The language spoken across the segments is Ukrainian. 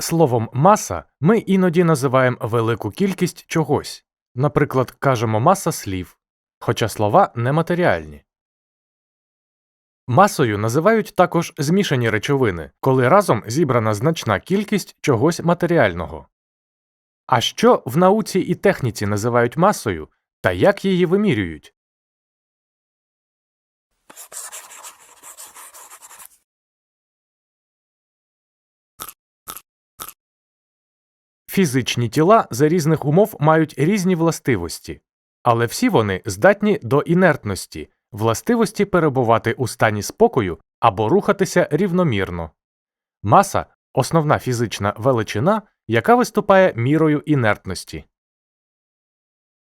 Словом маса ми іноді називаємо велику кількість чогось. Наприклад, кажемо маса слів, хоча слова нематеріальні. Масою називають також змішані речовини, коли разом зібрана значна кількість чогось матеріального. А що в науці і техніці називають масою та як її вимірюють? Фізичні тіла за різних умов мають різні властивості, але всі вони здатні до інертності, властивості перебувати у стані спокою або рухатися рівномірно. Маса основна фізична величина, яка виступає мірою інертності.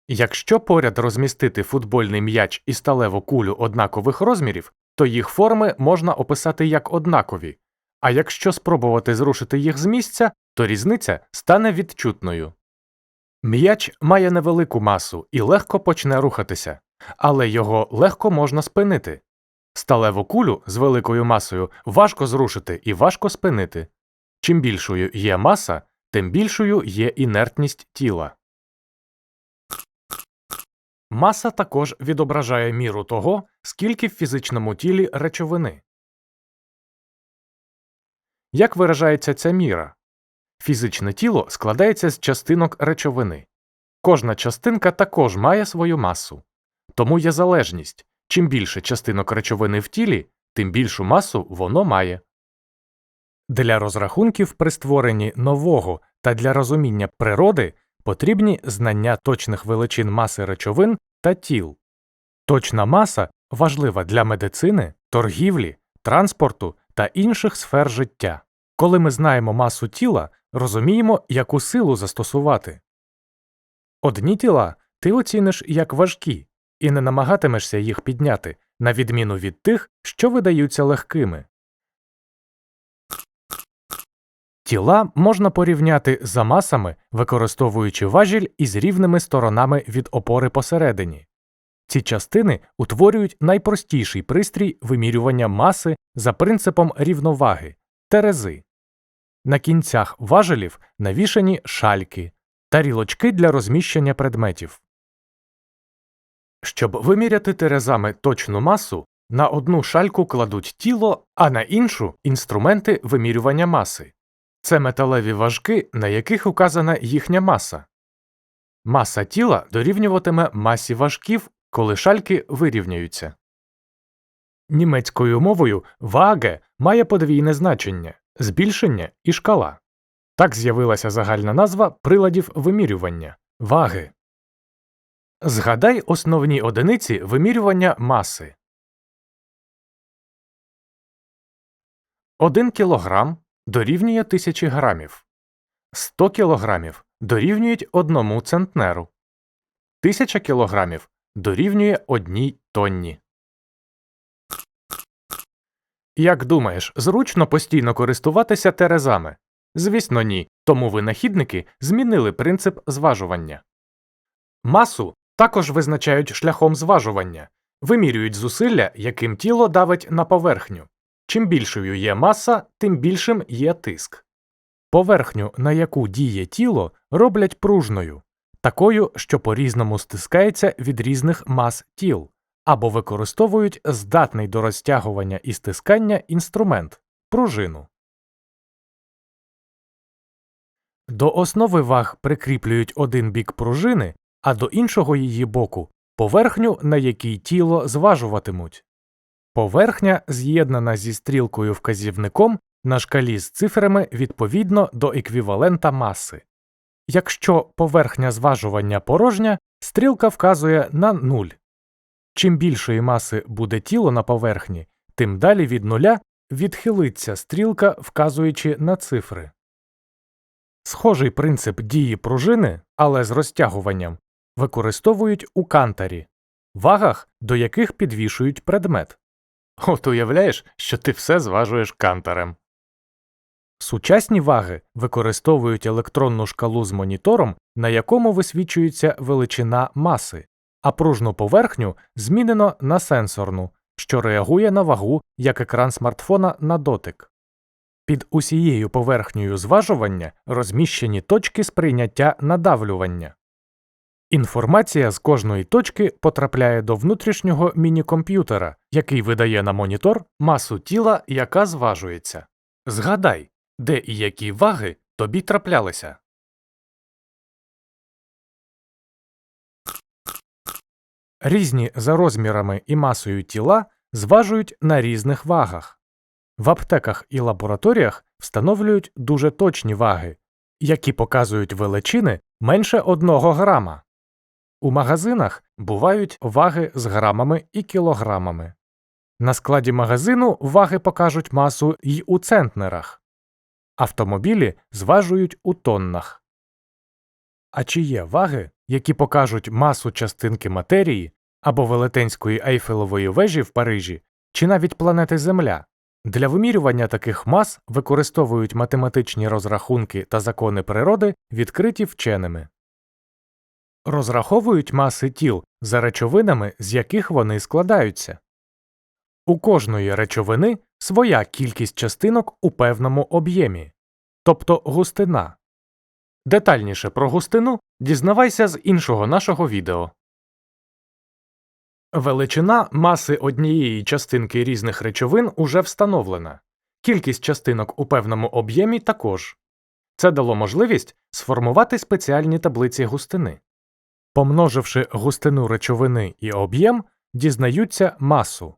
Якщо поряд розмістити футбольний м'яч і сталеву кулю однакових розмірів, то їх форми можна описати як однакові, а якщо спробувати зрушити їх з місця, то різниця стане відчутною. М'яч має невелику масу і легко почне рухатися, але його легко можна спинити. Сталеву кулю з великою масою важко зрушити і важко спинити. Чим більшою є маса, тим більшою є інертність тіла. Маса також відображає міру того, скільки в фізичному тілі речовини. Як виражається ця міра? Фізичне тіло складається з частинок речовини. Кожна частинка також має свою масу. Тому є залежність чим більше частинок речовини в тілі, тим більшу масу воно має. Для розрахунків при створенні нового та для розуміння природи потрібні знання точних величин маси речовин та тіл. Точна маса важлива для медицини, торгівлі, транспорту та інших сфер життя. Коли ми знаємо масу тіла, розуміємо, яку силу застосувати. Одні тіла ти оціниш як важкі і не намагатимешся їх підняти, на відміну від тих, що видаються легкими. Тіла можна порівняти за масами, використовуючи важіль із рівними сторонами від опори посередині. Ці частини утворюють найпростіший пристрій вимірювання маси за принципом рівноваги терези. На кінцях важелів навішані шальки, тарілочки для розміщення предметів. Щоб виміряти терезами точну масу, на одну шальку кладуть тіло, а на іншу інструменти вимірювання маси. Це металеві важки, на яких указана їхня маса. Маса тіла дорівнюватиме масі важків, коли шальки вирівняються. Німецькою мовою ваге має подвійне значення збільшення і шкала. Так з'явилася загальна назва приладів вимірювання ваги. Згадай основні одиниці вимірювання маси. 1 кілограм дорівнює 1000 грамів. 100 кілограмів дорівнюють 1 центнеру. 1000 кілограмів дорівнює 1 тонні. Як думаєш, зручно постійно користуватися терезами? Звісно, ні. Тому винахідники змінили принцип зважування. Масу також визначають шляхом зважування, вимірюють зусилля, яким тіло давить на поверхню. Чим більшою є маса, тим більшим є тиск. Поверхню, на яку діє тіло, роблять пружною, такою, що по різному стискається від різних мас тіл, або використовують здатний до розтягування і стискання інструмент пружину. До основи ваг прикріплюють один бік пружини, а до іншого її боку поверхню, на якій тіло зважуватимуть. Поверхня з'єднана зі стрілкою вказівником на шкалі з цифрами відповідно до еквівалента маси. Якщо поверхня зважування порожня, стрілка вказує на нуль. Чим більшої маси буде тіло на поверхні, тим далі від нуля відхилиться стрілка, вказуючи на цифри. Схожий принцип дії пружини, але з розтягуванням, використовують у кантарі, вагах, до яких підвішують предмет. От уявляєш, що ти все зважуєш кантарем. Сучасні ваги використовують електронну шкалу з монітором, на якому висвічується величина маси, а пружну поверхню змінено на сенсорну, що реагує на вагу як екран смартфона на дотик. Під усією поверхнею зважування розміщені точки сприйняття надавлювання. Інформація з кожної точки потрапляє до внутрішнього мінікомп'ютера, який видає на монітор масу тіла, яка зважується. Згадай, де і які ваги тобі траплялися. Різні за розмірами і масою тіла зважують на різних вагах. В аптеках і лабораторіях встановлюють дуже точні ваги, які показують величини менше 1 грама. У магазинах бувають ваги з грамами і кілограмами. На складі магазину ваги покажуть масу й у центнерах. Автомобілі зважують у тоннах. А чи є ваги, які покажуть масу частинки матерії або велетенської Ейфелевої вежі в Парижі, чи навіть планети Земля? Для вимірювання таких мас використовують математичні розрахунки та закони природи, відкриті вченими. Розраховують маси тіл за речовинами, з яких вони складаються. У кожної речовини своя кількість частинок у певному об'ємі, тобто густина. Детальніше про густину дізнавайся з іншого нашого відео. Величина маси однієї частинки різних речовин уже встановлена. Кількість частинок у певному об'ємі також. Це дало можливість сформувати спеціальні таблиці густини. Помноживши густину речовини і об'єм, дізнаються масу.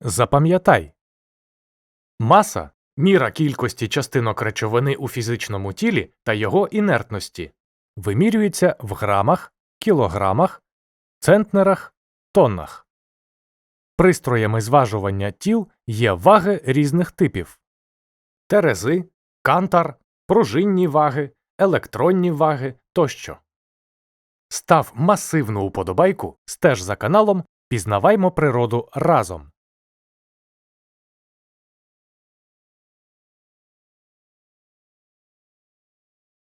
Запам'ятай. Маса міра кількості частинок речовини у фізичному тілі та його інертності. Вимірюється в грамах, кілограмах, центнерах, тоннах. Пристроями зважування тіл є ваги різних типів терези, кантар, пружинні ваги, електронні ваги тощо. Став масивну уподобайку, стеж за каналом, пізнаваймо природу разом.